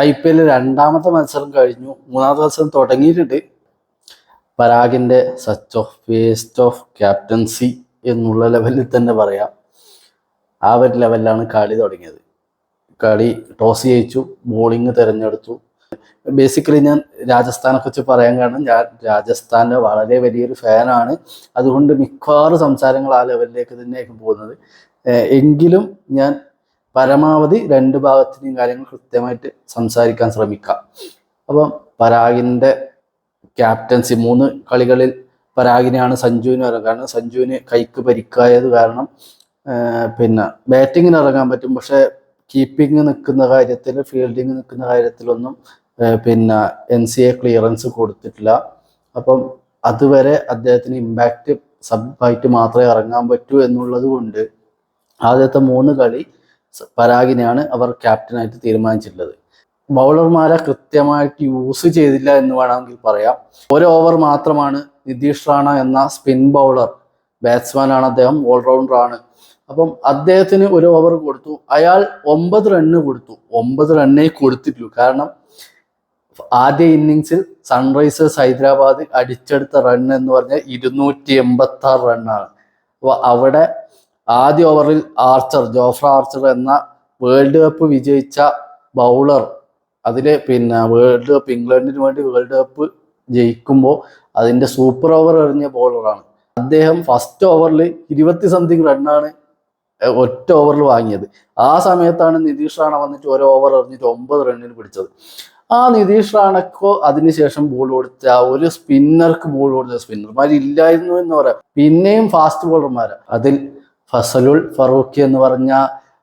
I P L രണ്ടാമത്തെ മത്സരം കഴിഞ്ഞു. മൂന്നാമത്തെ മത്സരം തുടങ്ങിയിട്ടുണ്ട്. പരാഗിന്റെ such of waste of captaincy എന്നുള്ള ലെവലിൽ തന്നെ പറയാം. ആ ഒരു ലെവലിലാണ് കളി തുടങ്ങിയത്. കളി ടോസ് ജയിച്ചു ബോളിംഗ് തിരഞ്ഞെടുത്തു. ബേസിക്കലി ഞാൻ രാജസ്ഥാനെ കുറിച്ച് പറയാൻ കാരണം ഞാൻ രാജസ്ഥാന്റെ വളരെ വലിയൊരു ഫാനാണ് അതുകൊണ്ട് മിക്കവാറും സംസാരങ്ങൾ ആ ലെവലിലേക്ക് തന്നെയായിരിക്കും പോകുന്നത്. എങ്കിലും ഞാൻ പരമാവധി രണ്ട് ഭാഗത്തിന്റെയും കാര്യങ്ങൾ കൃത്യമായിട്ട് സംസാരിക്കാൻ ശ്രമിക്കാം അപ്പം പരാഗിന്റെ ക്യാപ്റ്റൻസി മൂന്ന് കളികളിൽ പരാഗിനെയാണ് സഞ്ജുവിന് ഇറങ്ങുക. കാരണം സഞ്ജുവിന് കൈക്ക് പരിക്കായത് കാരണം പിന്നെ ബാറ്റിങ്ങിന് ഇറങ്ങാൻ പറ്റും. പക്ഷെ കീപ്പിംഗ് നിൽക്കുന്ന കാര്യത്തിൽ ഫീൽഡിങ് നിൽക്കുന്ന കാര്യത്തിലൊന്നും പിന്നെ എൻ സി എ ക്ലിയറൻസ് കൊടുത്തിട്ടില്ല. അപ്പം അതുവരെ അദ്ദേഹത്തിന് ഇമ്പാക്റ്റ് സബായിട്ട് മാത്രമേ ഇറങ്ങാൻ പറ്റൂ എന്നുള്ളത് കൊണ്ട് ആദ്യത്തെ മൂന്ന് കളി പരാഗിനെയാണ് അവർ ക്യാപ്റ്റനായിട്ട് തീരുമാനിച്ചിട്ടുള്ളത്. ബൗളർമാരെ കൃത്യമായിട്ട് യൂസ് ചെയ്തില്ല എന്ന് വേണമെങ്കിൽ പറയാം. ഒരു ഓവർ മാത്രമാണ് നിതീഷ് റാണ എന്ന സ്പിൻ ബൗളർ ബാറ്റ്സ്മാൻ ആണ് അദ്ദേഹം ഓൾറൗണ്ടർ ആണ്. അപ്പം അദ്ദേഹത്തിന് ഒരു ഓവർ കൊടുത്തു. അയാൾ ഒമ്പത് റണ്ണ് കൊടുത്തു. ഒമ്പത് റണ്ണേ കൊടുത്തിട്ടുള്ളൂ. കാരണം ആദ്യ ഇന്നിങ്സിൽ സൺറൈസേഴ്സ് ഹൈദരാബാദ് അടിച്ചെടുത്ത റൺ എന്ന് പറഞ്ഞാൽ ഇരുന്നൂറ്റി എൺപത്തി ആറ് റണ്ണാണ്. അപ്പോൾ അവിടെ ആദ്യ ഓവറിൽ ആർച്ചർ ജോഫ്ര ആർച്ചർ എന്ന വേൾഡ് കപ്പ് വിജയിച്ച ബൗളർ അതിൽ പിന്നെ വേൾഡ് കപ്പ് ഇംഗ്ലണ്ടിന് വേണ്ടി വേൾഡ് കപ്പ് ജയിക്കുമ്പോൾ അതിന്റെ സൂപ്പർ ഓവർ എറിഞ്ഞ ബൗളറാണ്. അദ്ദേഹം ഫസ്റ്റ് ഓവറിൽ ഇരുപത്തി സംതിങ് റണ്ണാണ് ഒറ്റ ഓവറിൽ വാങ്ങിയത്. ആ സമയത്താണ് നിതീഷ് റാണ വന്നിട്ട് ഒരു ഓവർ എറിഞ്ഞിട്ട് ഒമ്പത് റണ്ണിന് പിടിച്ചത്. ആ നിതീഷ് റാണക്കോ അതിനുശേഷം ബോൾ കൊടുത്ത ഒരു സ്പിന്നർക്ക് ബോൾ കൊടുത്ത സ്പിന്നർമാർ ഇല്ലായിരുന്നു എന്ന് പറയാം. പിന്നെയും ഫാസ്റ്റ് ബോളർമാർ അതിൽ ഫസലുൽ ഫറൂഖി എന്ന് പറഞ്ഞ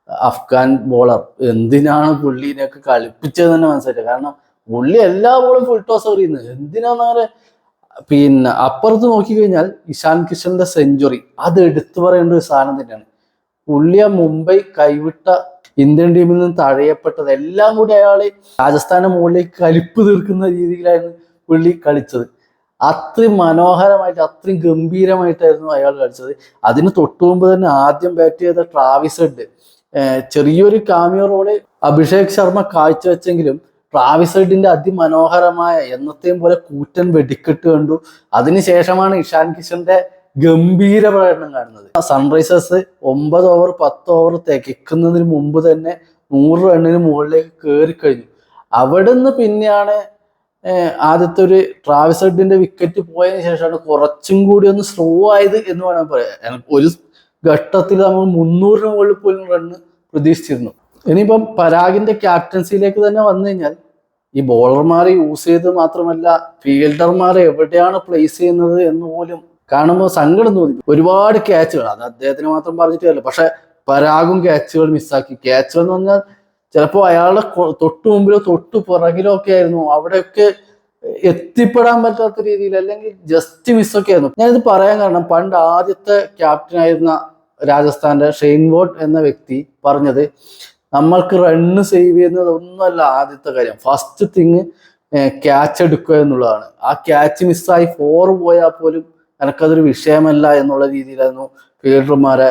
അഫ്ഗാൻ ബോളർ എന്തിനാണ് പുള്ളിനെയൊക്കെ കളിപ്പിച്ചത് തന്നെ മനസ്സിലായി കാരണം പുള്ളി എല്ലാ ബോളും ഫുൾ ടോസ് എറിയുന്നത് എന്തിനാന്നങ്ങനെ പിന്നെ അപ്പുറത്ത് നോക്കിക്കഴിഞ്ഞാൽ ഇഷാൻ കിഷന്റെ സെഞ്ചുറി അത് എടുത്തു പറയേണ്ട ഒരു സാധനം തന്നെയാണ്. പുള്ളി ആ മുംബൈ കൈവിട്ട ഇന്ത്യൻ ടീമിൽ നിന്ന് തഴയപ്പെട്ടത് എല്ലാം കൂടി അയാളെ രാജസ്ഥാന്റെ മുകളിലേക്ക് കലിപ്പ് തീർക്കുന്ന രീതിയിലായിരുന്നു പുള്ളി കളിച്ചത്. അത്രയും മനോഹരമായിട്ട് അത്രയും ഗംഭീരമായിട്ടായിരുന്നു അയാൾ കളിച്ചത്. അതിന് തൊട്ടു മുമ്പ് തന്നെ ആദ്യം ബാറ്റ് ചെയ്ത ട്രാവിസ് ഹെഡ് ചെറിയൊരു കാമിയോ റോൾ അഭിഷേക് ശർമ്മ കാഴ്ചവെച്ചെങ്കിലും ട്രാവിസ് ഹെഡിന്റെ അതിമനോഹരമായ എന്നത്തെയും പോലെ കൂറ്റൻ വെടിക്കെട്ട് കണ്ടു. അതിനുശേഷമാണ് ഇഷാൻ കിഷന്റെ ഗംഭീര പ്രകടനം കാണുന്നത്. സൺറൈസേഴ്സ് ഒമ്പത് ഓവർ പത്ത് ഓവർ തികക്കുന്നതിന് മുമ്പ് തന്നെ നൂറ് റണ്ണിന് മുകളിലേക്ക് കയറി കഴിഞ്ഞു അവിടുന്ന് പിന്നെയാണ് ആദ്യത്തെ ഒരു ട്രാവിസ് ഹെഡിന്റെ വിക്കറ്റ് പോയതിനു ശേഷമാണ് കുറച്ചും കൂടി ഒന്ന് സ്ലോ ആയത് എന്ന് വേണം പറയാം. ഒരു ഘട്ടത്തിൽ നമ്മൾ മുന്നൂറിന് മുകളിൽ പോലും റണ്ണ് പ്രതീക്ഷിച്ചിരുന്നു. ഇനിയിപ്പം പരാഗിന്റെ ക്യാപ്റ്റൻസിയിലേക്ക് തന്നെ വന്നു കഴിഞ്ഞാൽ ഈ ബോളർമാരെ യൂസ് ചെയ്ത് മാത്രമല്ല ഫീൽഡർമാരെ എവിടെയാണ് പ്ലേസ് ചെയ്യുന്നത് എന്ന് പോലും കാണുമ്പോൾ സങ്കടം തോന്നി. ഒരുപാട് ക്യാച്ചുകൾ അത് അദ്ദേഹത്തിന് മാത്രം പറഞ്ഞിട്ടല്ല പക്ഷെ പരാഗും ക്യാച്ചുകൾ മിസ്സാക്കി ക്യാച്ചുകൾ എന്ന് പറഞ്ഞാൽ ചിലപ്പോൾ അയാളുടെ തൊട്ടു മുമ്പിലോ തൊട്ടു പുറകിലോ ഒക്കെ ആയിരുന്നു. അവിടെയൊക്കെ എത്തിപ്പെടാൻ പറ്റാത്ത രീതിയിൽ അല്ലെങ്കിൽ ജസ്റ്റ് മിസ്സൊക്കെ ആയിരുന്നു. ഞാനിത് പറയാൻ കാരണം പണ്ട് ആദ്യത്തെ ക്യാപ്റ്റൻ ആയിരുന്ന രാജസ്ഥാന്റെ ഷെയ്ൻ വോട്ട് എന്ന വ്യക്തി പറഞ്ഞത് നമ്മൾക്ക് റണ്ണ് സേവ് ചെയ്യുന്നത് ഒന്നുമല്ല ആദ്യത്തെ കാര്യം. ഫസ്റ്റ് തിങ് ക്യാച്ച് എടുക്കുക എന്നുള്ളതാണ്. ആ ക്യാച്ച് മിസ്സായി ഫോർ പോയാൽ പോലും എനക്കതൊരു വിഷയമല്ല എന്നുള്ള രീതിയിലായിരുന്നു ഫീൽഡർമാരെ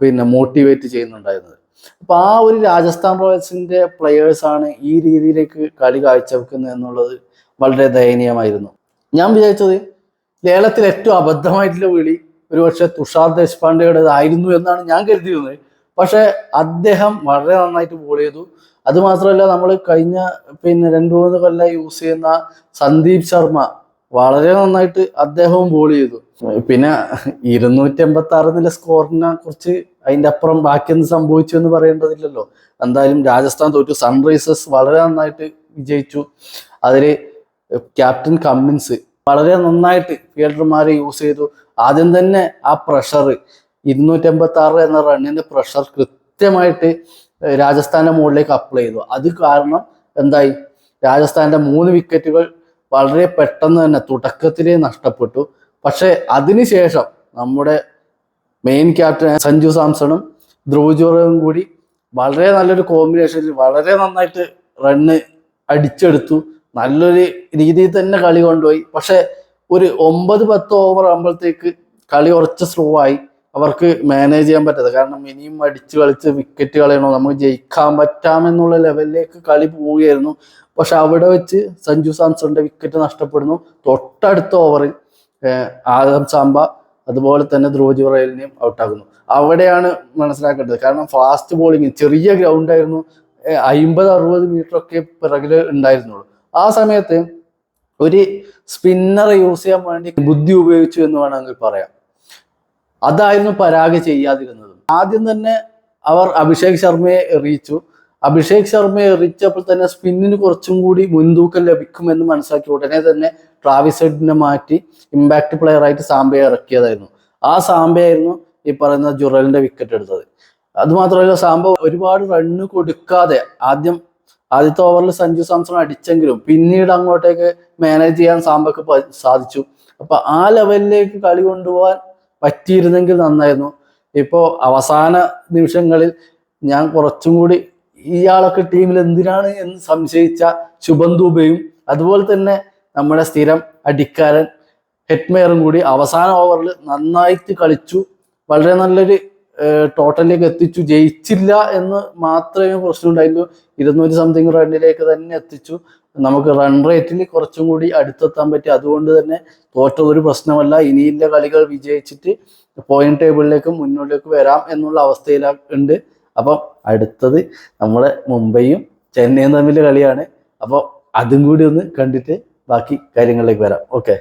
പിന്നെ മോട്ടിവേറ്റ് ചെയ്യുന്നുണ്ടായിരുന്നത്. അപ്പൊ ആ ഒരു രാജസ്ഥാൻ റോയൽസിന്റെ പ്ലെയേഴ്സാണ് ഈ രീതിയിലേക്ക് കളി കാഴ്ചവെക്കുന്നത് എന്നുള്ളത് വളരെ ദയനീയമായിരുന്നു. ഞാൻ വിചാരിച്ചത് ലേലത്തിൽ ഏറ്റവും അബദ്ധമായിട്ടുള്ള വിളി ഒരുപക്ഷെ തുഷാർ ദേശ്പാണ്ഡെയുടേതായിരുന്നു എന്നാണ് ഞാൻ കരുതിയിരുന്നത്. പക്ഷെ അദ്ദേഹം വളരെ നന്നായിട്ട് ബോൾ ചെയ്തു. അത് മാത്രമല്ല നമ്മൾ കഴിഞ്ഞ പിന്നെ രണ്ടു മൂന്ന് കൊല്ലം യൂസ് ചെയ്യുന്ന സന്ദീപ് ശർമ്മ വളരെ നന്നായിട്ട് അദ്ദേഹവും ബോൾ ചെയ്തു. പിന്നെ ഇരുന്നൂറ്റി എൺപത്തി ആറ് നില സ്കോറിനെ കുറിച്ച് അതിന്റെ അപ്പുറം ബാക്കി എന്ത് സംഭവിച്ചു എന്ന് പറയേണ്ടതില്ലല്ലോ. എന്തായാലും രാജസ്ഥാൻ തോറ്റു. സൺറൈസേഴ്സ് വളരെ നന്നായിട്ട് വിജയിച്ചു. അതിൽ ക്യാപ്റ്റൻ കമ്മിൻസ് വളരെ നന്നായിട്ട് ഫീൽഡർമാരെ യൂസ് ചെയ്തു. ആദ്യം തന്നെ ആ പ്രഷർ ഇരുന്നൂറ്റി എൺപത്തി ആറ് എന്ന റണ്ണിന്റെ പ്രഷർ കൃത്യമായിട്ട് രാജസ്ഥാന്റെ മുകളിലേക്ക് അപ്ലൈ ചെയ്തു. അത് കാരണം എന്തായി? രാജസ്ഥാന്റെ മൂന്ന് വിക്കറ്റുകൾ വളരെ പെട്ടെന്ന് തന്നെ തുടക്കത്തിലേ നഷ്ടപ്പെട്ടു. പക്ഷെ അതിനുശേഷം നമ്മുടെ മെയിൻ ക്യാപ്റ്റൻ സഞ്ജു സാംസണും ധ്രുവ് ജോറയും കൂടി വളരെ നല്ലൊരു കോമ്പിനേഷനിൽ വളരെ നന്നായിട്ട് റണ്ണ് അടിച്ചെടുത്തു. നല്ലൊരു രീതിയിൽ തന്നെ കളി കൊണ്ടുപോയി. പക്ഷെ ഒരു ഒമ്പത് പത്ത് ഓവർ ആകുമ്പോഴത്തേക്ക് കളി കുറച്ച് സ്ലോ ആയി. അവർക്ക് മാനേജ് ചെയ്യാൻ പറ്റാതെ കാരണം ഇനിയും അടിച്ച് കളിച്ച് വിക്കറ്റ് കളയണോ? നമുക്ക് ജയിക്കാൻ പറ്റാമെന്നുള്ള ലെവലിലേക്ക് കളി പോവുകയായിരുന്നു. പക്ഷെ അവിടെ വെച്ച് സഞ്ജു സാംസണിന്റെ വിക്കറ്റ് നഷ്ടപ്പെടുന്നു. തൊട്ടടുത്ത ഓവറിൽ ആദം സാമ്പ അതുപോലെ തന്നെ ധ്രുവ റയലിനെയും ഔട്ടാക്കുന്നു അവിടെയാണ് മനസ്സിലാക്കേണ്ടത്. കാരണം ഫാസ്റ്റ് ബോളിങ് ചെറിയ ഗ്രൗണ്ട് ആയിരുന്നു. അമ്പത് അറുപത് മീറ്റർ ഒക്കെ പിറകിൽ ഉണ്ടായിരുന്നുള്ളൂ. ആ സമയത്ത് ഒരു സ്പിന്നർ യൂസ് ചെയ്യാൻ വേണ്ടി ബുദ്ധി ഉപയോഗിച്ചു എന്ന് വേണമെങ്കിൽ പറയാം. അതായിരുന്നു പരാഗ് ചെയ്യാതിരുന്നത്. ആദ്യം തന്നെ അവർ അഭിഷേക് ശർമ്മയെ എറിയിച്ചു. അഭിഷേക് ശർമ്മയെ എറിച്ചപ്പോൾ തന്നെ സ്പിന്നിന് കുറച്ചും കൂടി മുൻതൂക്കം ലഭിക്കുമെന്ന് മനസ്സിലാക്കി ഉടനെ തന്നെ ട്രാവിസ് ഹെഡിനെ മാറ്റി ഇമ്പാക്ട് പ്ലെയർ ആയിട്ട് സാംബയെ ഇറക്കിയതായിരുന്നു. ആ സാംബയായിരുന്നു ഈ പറയുന്ന ജുറലിന്റെ വിക്കറ്റ് എടുത്തത്. അത് മാത്രമല്ല സാംബ ഒരുപാട് റണ്ണ് കൊടുക്കാതെ ആദ്യം ആദ്യത്തെ ഓവറിൽ സഞ്ജു സാംസൺ അടിച്ചെങ്കിലും പിന്നീട് അങ്ങോട്ടേക്ക് മാനേജ് ചെയ്യാൻ സാമ്പക്ക് സാധിച്ചു. അപ്പൊ ആ ലെവലിലേക്ക് കളി കൊണ്ടുപോകാൻ പറ്റിയിരുന്നെങ്കിൽ നന്നായിരുന്നു. ഇപ്പോ അവസാന നിമിഷങ്ങളിൽ ഞാൻ കുറച്ചും കൂടി ഇയാളൊക്കെ ടീമിൽ എന്തിനാണ് എന്ന് സംശയിച്ച ശുഭം ദുബയും അതുപോലെ തന്നെ നമ്മുടെ സ്ഥിരം അടിക്കാരൻ ഹെറ്റ്മെയറും കൂടി അവസാന ഓവറിൽ നന്നായിട്ട് കളിച്ചു. വളരെ നല്ലൊരു ടോട്ടലിലേക്ക് എത്തിച്ചു. ജയിച്ചില്ല എന്ന് മാത്രമേ പ്രശ്നമുണ്ടായിരുന്നു ഇരുന്നൂറ്റി സംതിങ് റണ്ണിലേക്ക് തന്നെ എത്തിച്ചു. നമുക്ക് റൺ റേറ്റിൽ കുറച്ചും കൂടി അടുത്തെത്താൻ പറ്റി. അതുകൊണ്ട് തന്നെ തോറ്റത് ഒരു പ്രശ്നമല്ല. ഇനിയില്ല കളികൾ വിജയിച്ചിട്ട് പോയിന്റ് ടേബിളിലേക്ക് മുന്നോട്ടേക്ക് വരാം എന്നുള്ള അവസ്ഥയിലാ ഉണ്ട് അപ്പം അടുത്തത് നമ്മളെ മുംബൈയും ചെന്നൈയും തമ്മിൽ കളിയാണ്. അപ്പോൾ അതും കൂടി ഒന്ന് കണ്ടിട്ട് ബാക്കി കാര്യങ്ങളിലേക്ക് വരാം. ഓക്കെ